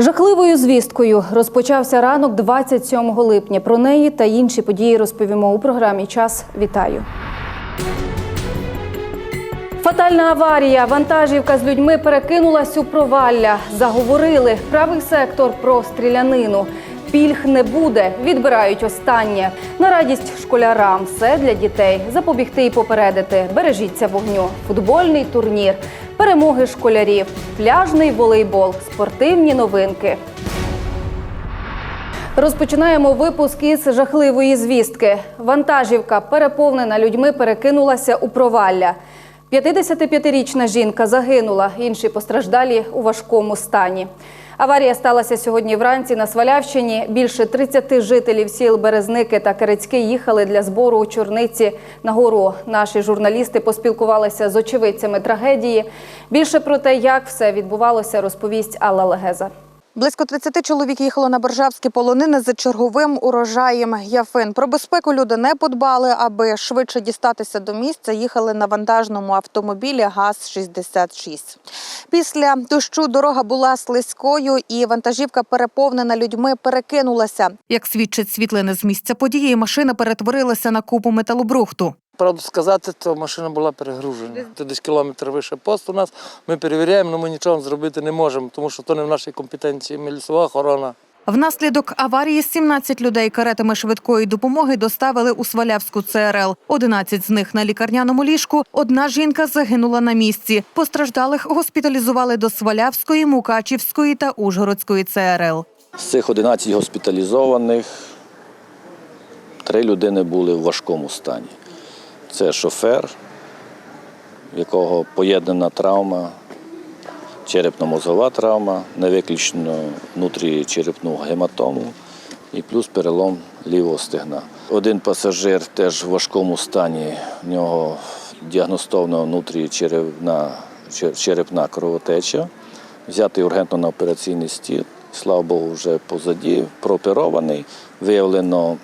Жахливою звісткою розпочався ранок 27 липня. Про неї та інші події розповімо у програмі Час. Вітаю. Фатальна аварія. Вантажівка з людьми перекинулась у провалля. Заговорили правий сектор про стрілянину. Пільг не буде, відбирають останнє. На радість школярам все для дітей. Запобігти і попередити. Бережіться вогню. Футбольний турнір, перемоги школярів, пляжний волейбол, спортивні новинки. Розпочинаємо випуск із жахливої звістки. Вантажівка, переповнена людьми, перекинулася у провалля. 55-річна жінка загинула, інші постраждалі у важкому стані. Аварія сталася сьогодні вранці на Свалявщині. Більше 30 жителів сіл Березники та Керецьки їхали для збору у Чорниці на гору. Наші журналісти поспілкувалися з очевидцями трагедії. Більше про те, як все відбувалося, розповість Алла Легеза. Близько 30 чоловік їхало на Боржавські полонини за черговим урожаєм яфин. Про безпеку люди не подбали, аби швидше дістатися до місця. Їхали на вантажному автомобілі ГАЗ-66. Після дощу дорога була слизькою, і вантажівка, переповнена людьми, перекинулася. Як свідчить світлини з місця події, машина перетворилася на купу металобрухту. Правду сказати, то машина була перегружена. Це десь кілометр вище пост у нас. Ми перевіряємо, але ми нічого зробити не можемо, тому що то не в нашій компетенції. Ми лісова охорона. Внаслідок аварії 17 людей каретами швидкої допомоги доставили у Свалявську ЦРЛ. 11 з них на лікарняному ліжку. Одна жінка загинула на місці. Постраждалих госпіталізували до Свалявської, Мукачівської та Ужгородської ЦРЛ. З цих 11 госпіталізованих три людини були в важкому стані. Це шофер, в якого поєднана травма, черепно-мозгова травма, не виключно внутрічерепну гематому і плюс перелом лівого стегна. Один пасажир теж в важкому стані, в нього діагностована внутрічерепна черепна кровотеча, взятий ургентно на операційний стіл. Слава Богу, вже позаді, прооперований, виявлено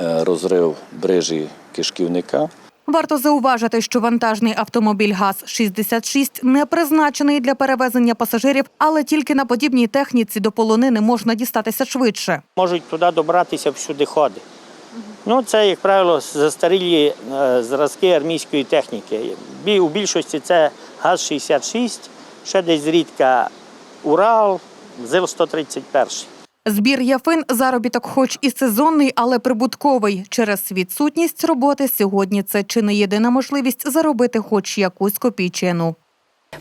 е, розрив брижі кишківника. Варто зауважити, що вантажний автомобіль ГАЗ-66 не призначений для перевезення пасажирів, але тільки на подібній техніці до полонини можна дістатися швидше. можуть туди добратися всюди ходи. Ну, це, як правило, застарілі е, зразки армійської техніки. У більшості це ГАЗ-66, ще десь зрідка Урал, ЗИЛ-131. Збір яфин заробіток, хоч і сезонний, але прибутковий. Через відсутність роботи сьогодні це чи не єдина можливість заробити хоч якусь копійчину.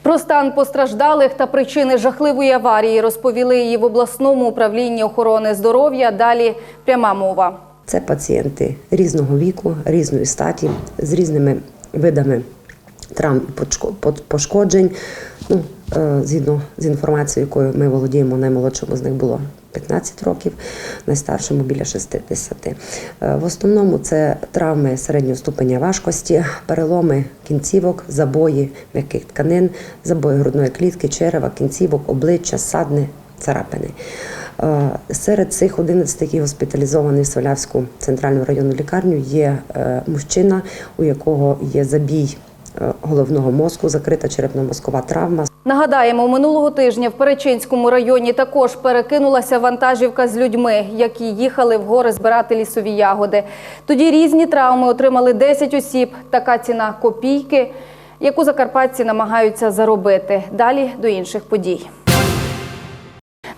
Про стан постраждалих та причини жахливої аварії розповіли її в обласному управлінні охорони здоров'я. Далі пряма мова. Це пацієнти різного віку, різної статі, з різними видами травм і пошкоджень. Ну, е, згідно з інформацією, якою ми володіємо, наймолодшому з них було 15 років, найстаршому біля 60. Е, В основному це травми середнього ступеня важкості, переломи кінцівок, забої м'яких тканин, забої грудної клітки, черева, кінцівок, обличчя, садни, царапини. Е, Серед цих 11, які госпіталізовані в Свалявську центральну районну лікарню, є е, мужчина, у якого є забій головного мозку, закрита черепно-мозкова травма, Нагадаємо, минулого тижня в Перечинському районі також перекинулася вантажівка з людьми, які їхали в гори збирати лісові ягоди. Тоді різні травми отримали 10 осіб. Така ціна копійки, яку закарпатці намагаються заробити. Далі до інших подій.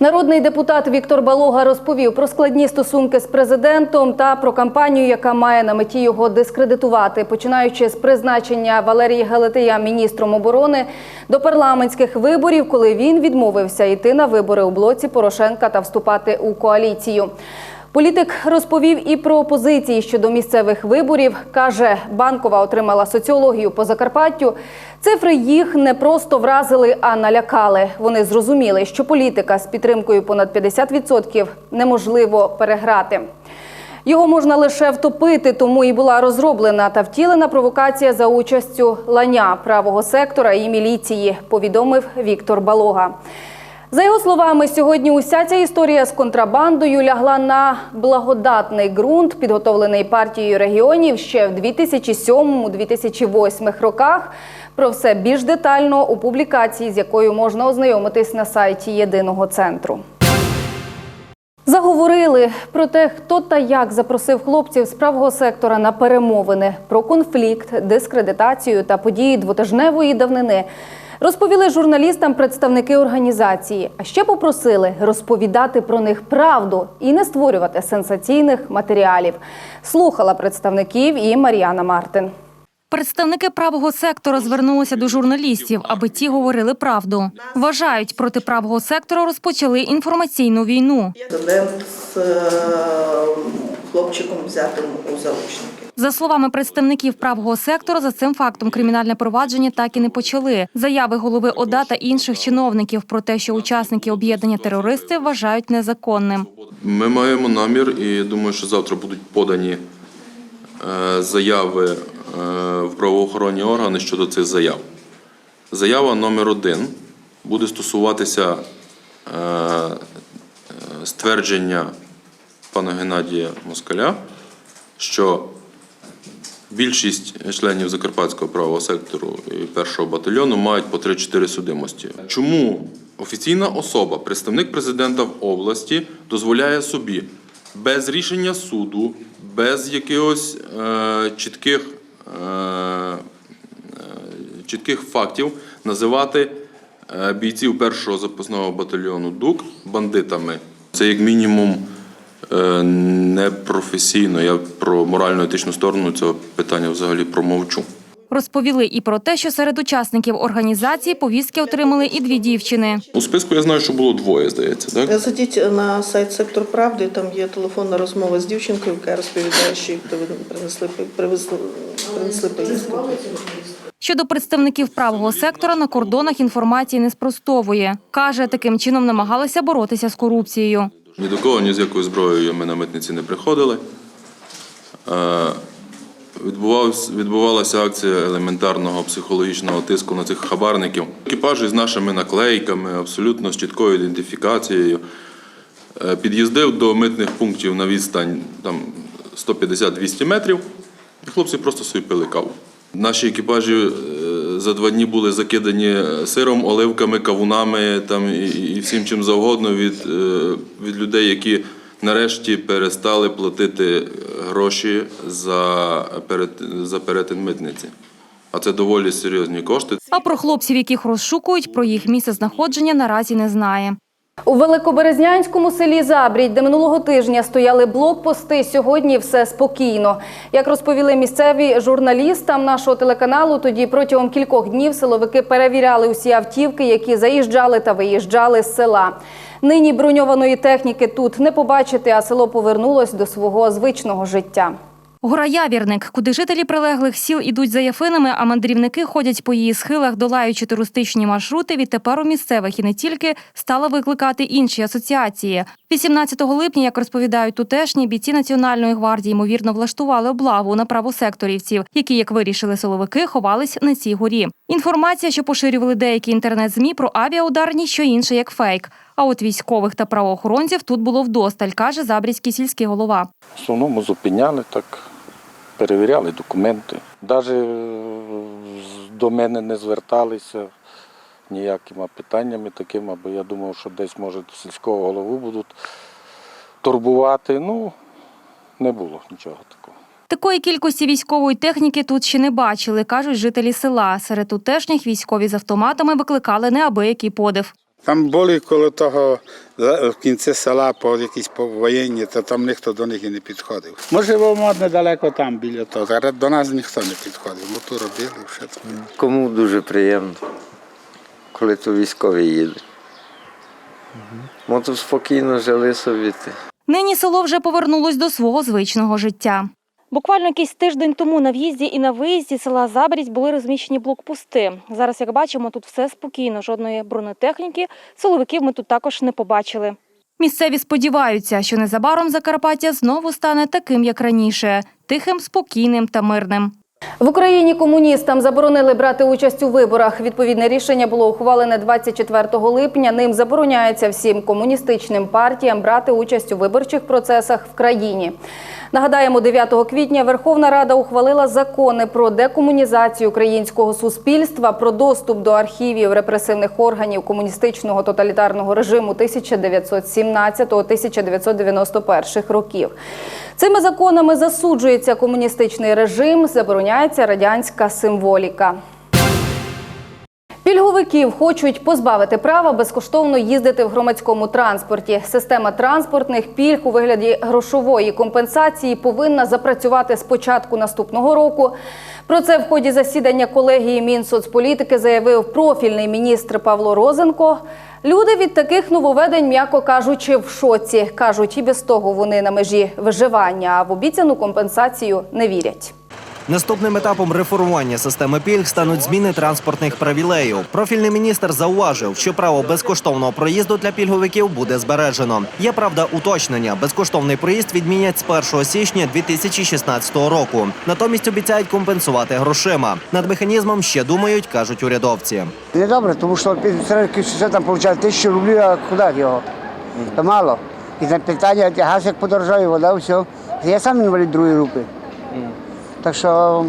Народний депутат Віктор Балога розповів про складні стосунки з президентом та про кампанію, яка має на меті його дискредитувати, починаючи з призначення Валерії Галатея міністром оборони до парламентських виборів, коли він відмовився йти на вибори у блоці Порошенка та вступати у коаліцію. Політик розповів і про опозиції щодо місцевих виборів. Каже, банкова отримала соціологію по Закарпаттю. Цифри їх не просто вразили, а налякали. Вони зрозуміли, що політика з підтримкою понад 50% неможливо переграти. Його можна лише втопити, тому і була розроблена та втілена провокація за участю ланя правого сектора і міліції, повідомив Віктор Балога. За його словами, сьогодні уся ця історія з контрабандою лягла на благодатний ґрунт, підготовлений партією регіонів ще в 2007-2008 роках. Про все більш детально у публікації, з якою можна ознайомитись на сайті єдиного центру. Заговорили про те, хто та як запросив хлопців з правого сектора на перемовини про конфлікт, дискредитацію та події двотижневої давнини. Розповіли журналістам представники організації, а ще попросили розповідати про них правду і не створювати сенсаційних матеріалів. Слухала представників і Мар'яна Мартин. Представники правого сектора звернулися до журналістів, аби ті говорили правду. Вважають, проти правого сектора розпочали інформаційну війну. Інцидент з е, хлопчиком взятим у заручники. За словами представників правого сектора, за цим фактом кримінальне провадження так і не почали. Заяви голови ОДА та інших чиновників про те, що учасники об'єднання терористи вважають незаконним. Ми маємо намір, і думаю, що завтра будуть подані е, заяви е, в правоохоронні органи щодо цих заяв. Заява номер один буде стосуватися е, ствердження пана Геннадія Москаля, що більшість членів Закарпатського правого сектору і першого батальйону мають по 3-4 судимості. Чому офіційна особа, представник президента в області, дозволяє собі без рішення суду, без якихось е, чітких, е, е, чітких фактів називати е, бійців першого запасного батальйону ДУК бандитами? Це як мінімум е, непрофесійно. Я про морально-етичну сторону цього питання взагалі промовчу. Розповіли і про те, що серед учасників організації повістки отримали і дві дівчини. У списку я знаю, що було двоє, здається, так? Зайдіть на сайт Сектор Правди, там є телефонна розмова з дівчинкою, яка розповідає, що їй принесли, привезли, принесли поїздку. Щодо представників правого сектора на кордонах інформації не спростовує. Каже, таким чином намагалися боротися з корупцією. Ні до кого, ні з якою зброєю ми на митниці не приходили. Е, Відбувалася акція елементарного психологічного тиску на цих хабарників. Екіпажі з нашими наклейками, абсолютно з чіткою ідентифікацією. Е, Під'їздив до митних пунктів на відстань там, 150-200 метрів, і хлопці просто собі пили каву. Наші екіпажі е, за два дні були закидані сиром, оливками, кавунами там, і, і всім чим завгодно від, е, від людей, які нарешті перестали платити гроші за, перет, за перетин митниці. А це доволі серйозні кошти. А про хлопців, яких розшукують, про їх місце знаходження наразі не знає. У Великоберезнянському селі Забрідь, де минулого тижня стояли блокпости, сьогодні все спокійно. Як розповіли місцеві журналістам нашого телеканалу, тоді протягом кількох днів силовики перевіряли усі автівки, які заїжджали та виїжджали з села. Нині броньованої техніки тут не побачити, а село повернулось до свого звичного життя. Гора Явірник, куди жителі прилеглих сіл ідуть за яфинами, а мандрівники ходять по її схилах, долаючи туристичні маршрути, відтепер у місцевих і не тільки стала викликати інші асоціації. 18 липня, як розповідають тутешні, бійці Національної гвардії ймовірно влаштували облаву на правосекторівців, які, як вирішили силовики, ховались на цій горі. Інформація, що поширювали деякі інтернет-змі про авіаудар, ніщо інше як фейк. А от військових та правоохоронців тут було вдосталь, каже Забрізький сільський голова. В основному зупиняли так, перевіряли документи. Навіть до мене не зверталися ніякими питаннями такими, бо я думав, що десь, може, сільського голову будуть турбувати. Ну, не було нічого такого. Такої кількості військової техніки тут ще не бачили, кажуть жителі села. Серед тутешніх військові з автоматами викликали неабиякий подив. Там були коло того в кінці села по якісь повоєнні, то там ніхто до них і не підходив. Може, воно недалеко там біля того. Зараз до нас ніхто не підходив. Ми то робили, все це. Кому дуже приємно, коли то військові їдуть. Ми тут спокійно жили собі. Нині село вже повернулось до свого звичного життя. Буквально якийсь тиждень тому на в'їзді і на виїзді села Забрізь були розміщені блокпости. Зараз, як бачимо, тут все спокійно, жодної бронетехніки. Силовиків ми тут також не побачили. Місцеві сподіваються, що незабаром Закарпаття знову стане таким, як раніше тихим, спокійним та мирним. В Україні комуністам заборонили брати участь у виборах. Відповідне рішення було ухвалене 24 липня. Ним забороняється всім комуністичним партіям брати участь у виборчих процесах в країні. Нагадаємо, 9 квітня Верховна Рада ухвалила закони про декомунізацію українського суспільства, про доступ до архівів репресивних органів комуністичного тоталітарного режиму 1917-1991 років. Цими законами засуджується комуністичний режим, забороняється радянська символіка. Пільговиків хочуть позбавити права безкоштовно їздити в громадському транспорті. Система транспортних пільг у вигляді грошової компенсації повинна запрацювати з початку наступного року. Про це в ході засідання колегії Мінсоцполітики заявив профільний міністр Павло Розенко. Люди від таких нововведень, м'яко кажучи, в шоці. Кажуть, і без того вони на межі виживання, а в обіцяну компенсацію не вірять. Наступним етапом реформування системи пільг стануть зміни транспортних привілеїв. Профільний міністр зауважив, що право безкоштовного проїзду для пільговиків буде збережено. Є правда уточнення: безкоштовний проїзд відмінять з 1 січня 2016 року. Натомість обіцяють компенсувати грошима. Над механізмом ще думають, кажуть урядовці. Не добре, тому що все там получає тисячу рублів, а куди його? То мало. І на питання, газ як подорожає, вода, все. Я сам інвалід другої групи. Так що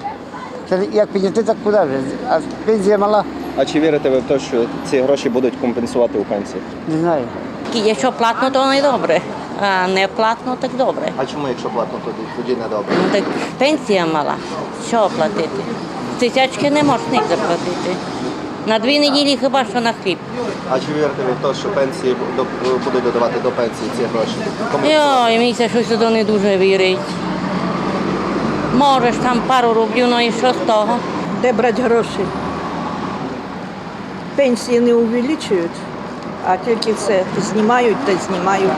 це як підняти, так куди вже? А пенсія мала, А чи вірите ви в те, що ці гроші будуть компенсувати у пенсії? не знаю. Якщо платно, то не добре, а не платно, так добре. А чому, якщо платно, тоді, тоді не добре? Ну так пенсія мала. Що платити? Тисячки не можна ніде заплатити. На дві неділі хіба що на хліб. А чи вірите ви в те, що пенсії будуть додавати до пенсії ці гроші? Йой, мені це щось туди не дуже вірить. Можеш там пару рублів, ну і що з того? Де брати гроші? Пенсії не увеличують, а тільки все знімають та знімають.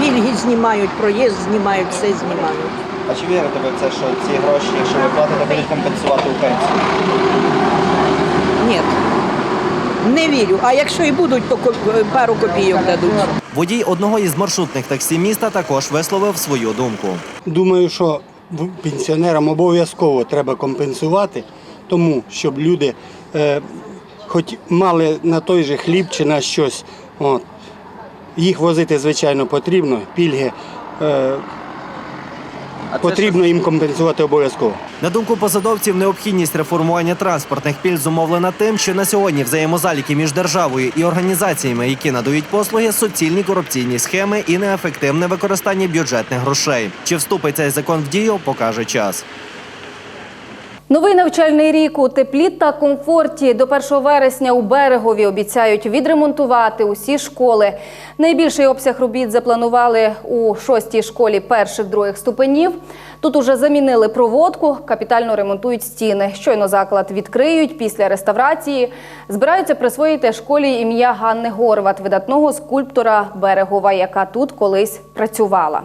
Пільги знімають, проїзд знімають, все знімають. А чи вірите ви в це, що ці гроші, якщо ви платите, будуть компенсувати у пенсії? Ні. Не вірю. А якщо і будуть, то пару копійок дадуть. Водій одного із маршрутних таксі міста також висловив свою думку. Думаю, що пенсіонерам обов'язково треба компенсувати, тому щоб люди е, хоч мали на той же хліб чи на щось. От. Їх возити, звичайно, потрібно, пільги. Е, потрібно їм компенсувати обов'язково. На думку посадовців, необхідність реформування транспортних пільг зумовлена тим, що на сьогодні взаємозаліки між державою і організаціями, які надають послуги, суцільні корупційні схеми і неефективне використання бюджетних грошей. Чи вступить цей закон в дію, покаже час. Новий навчальний рік у теплі та комфорті до 1 вересня у берегові обіцяють відремонтувати усі школи. Найбільший обсяг робіт запланували у шостій школі перших других ступенів. Тут уже замінили проводку, капітально ремонтують стіни. Щойно заклад відкриють після реставрації. Збираються присвоїти школі ім'я Ганни Горват, видатного скульптора Берегова, яка тут колись працювала.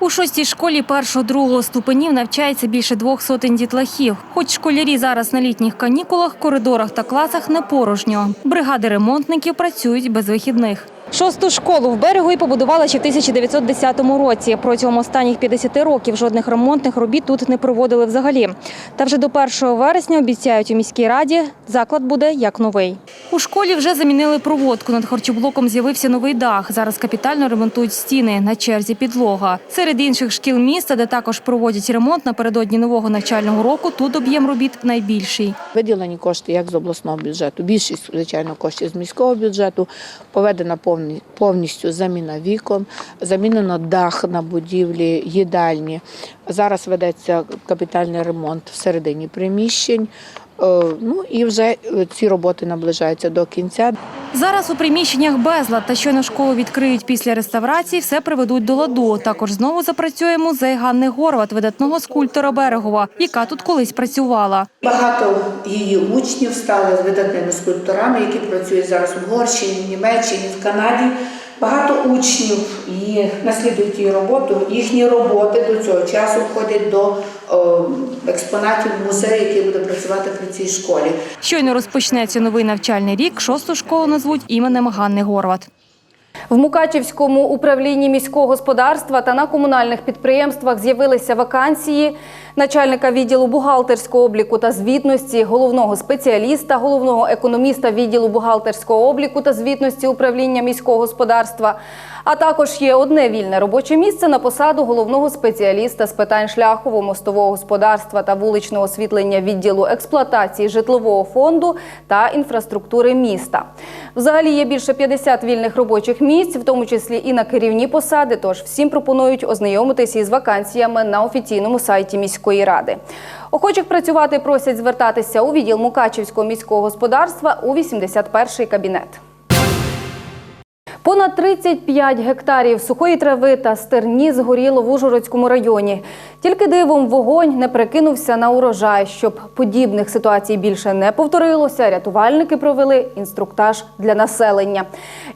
У шостій школі першого-другого ступенів навчається більше двох сотень дітлахів. Хоч школярі зараз на літніх канікулах, коридорах та класах не порожньо. Бригади ремонтників працюють без вихідних. Шосту школу в берегові побудували ще в 1910 році. Протягом останніх 50 років жодних ремонтних робіт тут не проводили взагалі. Та вже до 1 вересня обіцяють у міській раді, заклад буде як новий. У школі вже замінили проводку. Над харчоблоком з'явився новий дах. Зараз капітально ремонтують стіни. На черзі підлога. Серед інших шкіл міста, де також проводять ремонт напередодні нового навчального року, тут об'єм робіт найбільший. Виділені кошти як з обласного бюджету, більшість, звичайно, коштів з міського бюджету, поведена повні- повністю заміна вікон, замінено дах на будівлі, їдальні. Зараз ведеться капітальний ремонт всередині приміщень. Е, Ну і вже е, ці роботи наближаються до кінця. Зараз у приміщеннях безлад та щойно школу відкриють після реставрації, все приведуть до ладу. Також знову запрацює музей Ганни Горват, видатного скульптора Берегова, яка тут колись працювала. Багато її учнів стали видатними скульпторами, які працюють зараз в Угорщині, в Німеччині, в Канаді. Багато учнів її наслідують її роботу. Їхні роботи до цього часу входять до о, експонатів музею, який буде працювати при цій школі. Щойно розпочнеться новий навчальний рік. Шосту школу назвуть іменем Ганни Горват. В Мукачівському управлінні міського господарства та на комунальних підприємствах з'явилися вакансії. Начальника відділу бухгалтерського обліку та звітності, головного спеціаліста, головного економіста відділу бухгалтерського обліку та звітності управління міського господарства. А також є одне вільне робоче місце на посаду головного спеціаліста з питань шляхово-мостового господарства та вуличного освітлення відділу експлуатації житлового фонду та інфраструктури міста. Взагалі є більше 50 вільних робочих місць, в тому числі і на керівні посади. Тож всім пропонують ознайомитися із вакансіями на офіційному сайті міської ради. Охочих працювати просять звертатися у відділ Мукачівського міського господарства у 81-й кабінет. Понад 35 гектарів сухої трави та стерні згоріло в Ужгородському районі. Тільки дивом вогонь не перекинувся на урожай. Щоб подібних ситуацій більше не повторилося, рятувальники провели інструктаж для населення.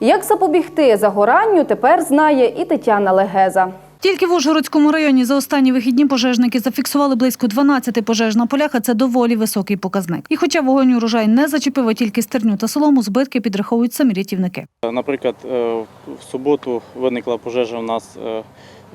Як запобігти загоранню, тепер знає і Тетяна Легеза. Тільки в Ужгородському районі за останні вихідні пожежники зафіксували близько 12 пожеж на полях, а це доволі високий показник. І хоча вогонь урожай не зачепив, а тільки стерню та солому, збитки підраховують самі рятівники. Наприклад, е, в суботу виникла пожежа у нас е, е,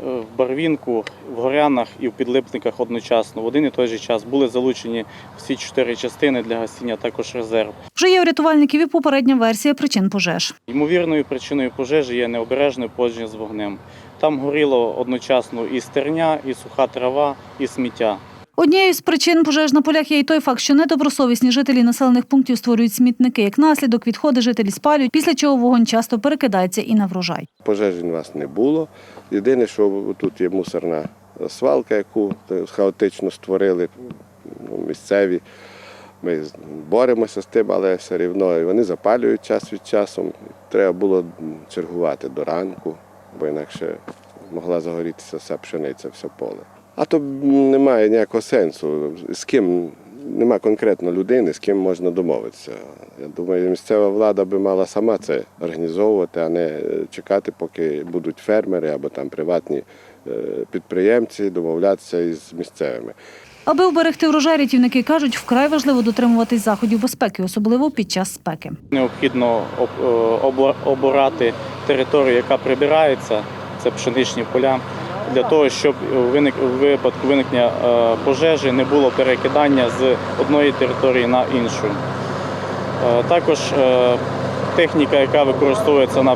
в Барвінку, в Горянах і в Підлипниках одночасно. В один і той же час були залучені всі чотири частини для гасіння, також резерв. Вже є у рятувальників і попередня версія причин пожеж. Ймовірною причиною пожежі є необережне поводження з вогнем. Там горіло одночасно і стерня, і суха трава, і сміття. Однією з причин пожеж на полях є й той факт, що недобросовісні жителі населених пунктів створюють смітники. Як наслідок, відходи жителі спалюють, після чого вогонь часто перекидається і на врожай. Пожежі у нас не було. Єдине, що тут є мусорна свалка, яку хаотично створили ну, місцеві. Ми боремося з тим, але все рівно і вони запалюють час від часу. Треба було чергувати до ранку, бо інакше могла загорітися вся пшениця, все поле. А то немає ніякого сенсу. З ким нема конкретно людини, з ким можна домовитися. Я думаю, місцева влада би мала сама це організовувати, а не чекати, поки будуть фермери або там приватні е, підприємці домовлятися із місцевими. Аби вберегти врожай, рятівники кажуть, вкрай важливо дотримуватись заходів безпеки, особливо під час спеки. Необхідно об- е, оборати територію, яка прибирається, це пшеничні поля, для того, щоб виник- випадку виникнення е, пожежі не було перекидання з одної території на іншу. Е, Також техніка, яка використовується на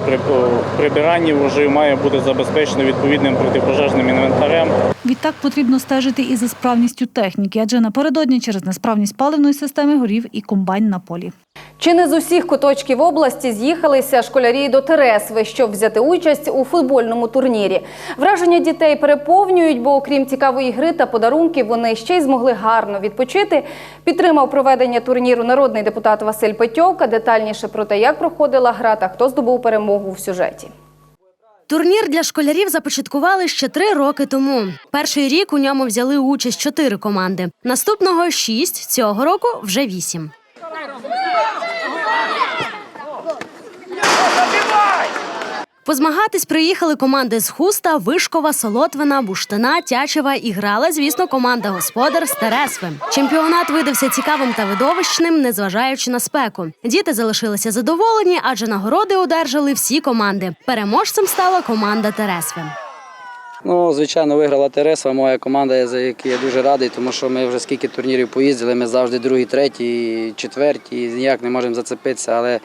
прибиранні врожаю, має бути забезпечена відповідним протипожежним інвентарем. Відтак потрібно стежити і за справністю техніки, адже напередодні через несправність паливної системи горів і комбайн на полі. Чи не з усіх куточків області з'їхалися школярі до Тересви, щоб взяти участь у футбольному турнірі? Враження дітей переповнюють, бо окрім цікавої гри та подарунків, вони ще й змогли гарно відпочити. Підтримав проведення турніру народний депутат Василь Петьовка. Детальніше про те, як проходила гра та хто здобув перемогу в сюжеті. Турнір для школярів започаткували ще три роки тому. Перший рік у ньому взяли участь чотири команди. Наступного шість, цього року вже вісім. Позмагатись приїхали команди з Хуста, Вишкова, Солотвина, Буштина, Тячева і грала, звісно, команда господар з Тересви. Чемпіонат видався цікавим та видовищним, незважаючи на спеку. Діти залишилися задоволені, адже нагороди одержали всі команди. Переможцем стала команда Тересви. Ну, звичайно, виграла Тереса, моя команда, за яку я дуже радий, тому що ми вже скільки турнірів поїздили, ми завжди другі, треті, четверті, і ніяк не можемо зацепитися. Але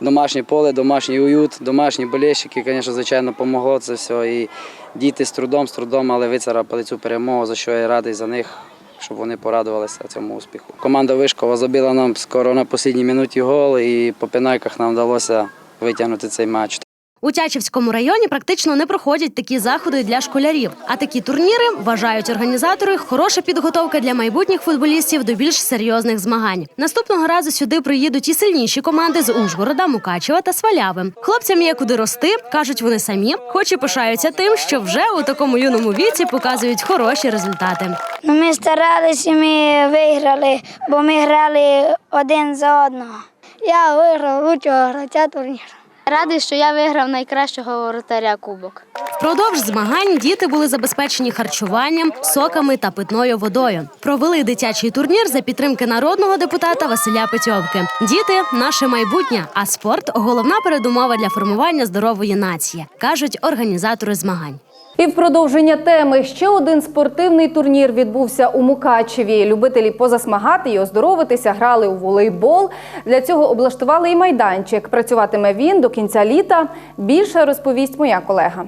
домашнє поле, домашній уют, домашні болельщики, звісно, звичайно, допомогло це все. І діти з трудом, з трудом, але вицарапали цю перемогу, за що я радий за них, щоб вони порадувалися цьому успіху. Команда Вишкова забила нам скоро на останній минуті гол, і по пенайках нам вдалося витягнути цей матч. У Тячівському районі практично не проходять такі заходи для школярів. А такі турніри вважають організатори хороша підготовка для майбутніх футболістів до більш серйозних змагань. Наступного разу сюди приїдуть і сильніші команди з Ужгорода, Мукачева та Сваляви. Хлопцям є куди рости, кажуть вони самі, хоч і пишаються тим, що вже у такому юному віці показують хороші результати. Ну, ми старалися, ми виграли, бо ми грали один за одного. Я виграв лучшого гравця турніру. Радий, що я виграв найкращого воротаря кубок. Впродовж змагань діти були забезпечені харчуванням, соками та питною водою. Провели дитячий турнір за підтримки народного депутата Василя Петьовки. Діти наше майбутнє, а спорт головна передумова для формування здорової нації, кажуть організатори змагань. І в продовження теми ще один спортивний турнір відбувся у Мукачеві. Любителі позасмагати і оздоровитися грали у волейбол. Для цього облаштували і майданчик. Працюватиме він до кінця літа. Більше розповість моя колега.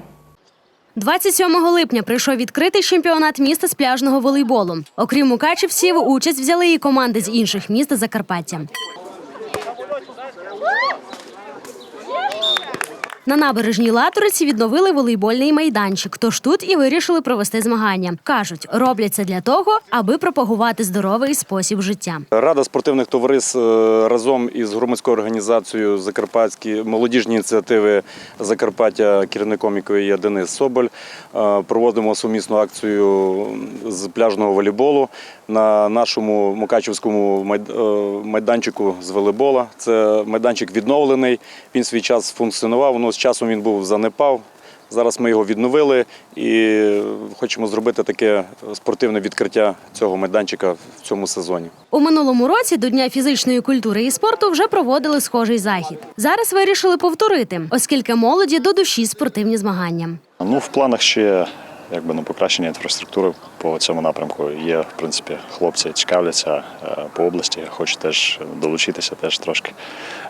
27 липня прийшов відкритий чемпіонат міста з пляжного волейболу. Окрім мукачівців, участь взяли і команди з інших міст Закарпаття. На набережній Латориці відновили волейбольний майданчик. Тож тут і вирішили провести змагання. кажуть, роблять це для того, аби пропагувати здоровий спосіб життя. Рада спортивних товариств е, разом із громадською організацією Закарпатські молодіжні ініціативи Закарпаття, керівником якої є Денис Соболь, е, проводимо сумісну акцію з пляжного волейболу на нашому Мукачівському е, майданчику з волейбола. Це майданчик відновлений. Він свій час функціонував. Воно з часом він був занепав. Зараз ми його відновили і хочемо зробити таке спортивне відкриття цього майданчика в цьому сезоні. У минулому році до Дня фізичної культури і спорту вже проводили схожий захід. Зараз вирішили повторити, оскільки молоді до душі спортивні змагання. Ну, в планах ще якби на покращення інфраструктури по цьому напрямку є. В принципі, хлопці цікавляться е, по області, хочуть теж долучитися, теж трошки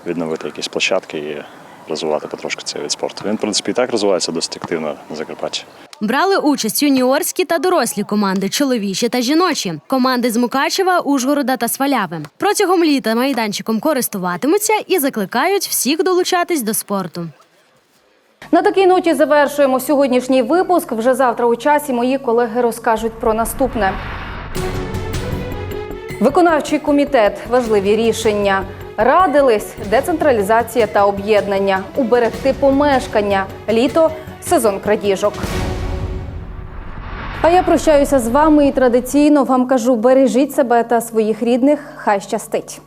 відновити якісь площадки і розвивати потрошки цей вид спорту. Він, в принципі, і так розвивається досить активно на Закарпатті. Брали участь юніорські та дорослі команди, чоловічі та жіночі, команди з Мукачева, Ужгорода та Сваляви. Протягом літа майданчиком користуватимуться і закликають всіх долучатись до спорту. На такій ноті завершуємо сьогоднішній випуск. Вже завтра у часі мої колеги розкажуть про наступне. Виконавчий комітет важливі рішення. Радились децентралізація та об'єднання, уберегти помешкання, літо сезон крадіжок. А я прощаюся з вами і традиційно вам кажу: бережіть себе та своїх рідних. Хай щастить.